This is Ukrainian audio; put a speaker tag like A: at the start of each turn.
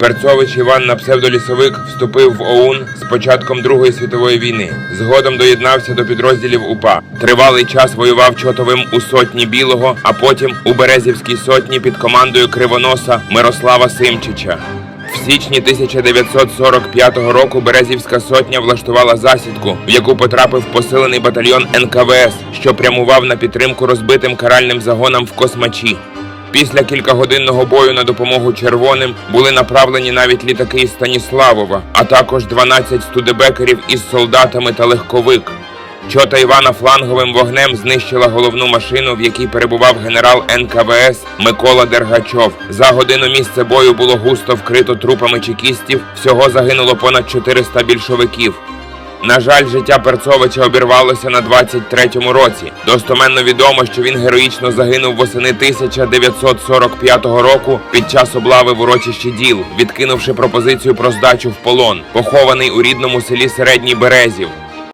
A: Перцович Іван на псевдолісовик вступив в ОУН з початком Другої світової війни. Згодом доєднався до підрозділів УПА. Тривалий час воював чотовим у сотні білого, а потім у Березівській сотні під командою кривоноса Мирослава Симчича. В січні 1945 року Березівська сотня влаштувала засідку, в яку потрапив посилений батальйон НКВС, що прямував на підтримку розбитим каральним загонам в Космачі. Після кількагодинного бою на допомогу червоним були направлені навіть літаки із Станіславова, а також 12 студебекерів із солдатами та легковик. Чота Івана фланговим вогнем знищила головну машину, в якій перебував генерал НКВС Микола Дергачов. За годину місце бою було густо вкрито трупами чекістів. Всього загинуло понад 400 більшовиків. На жаль, життя Перцовича обірвалося на 23-му році. Достоменно відомо, що він героїчно загинув восени 1945 року під час облави в урочищі діл, відкинувши пропозицію про здачу в полон, похований у рідному селі Середній Березів.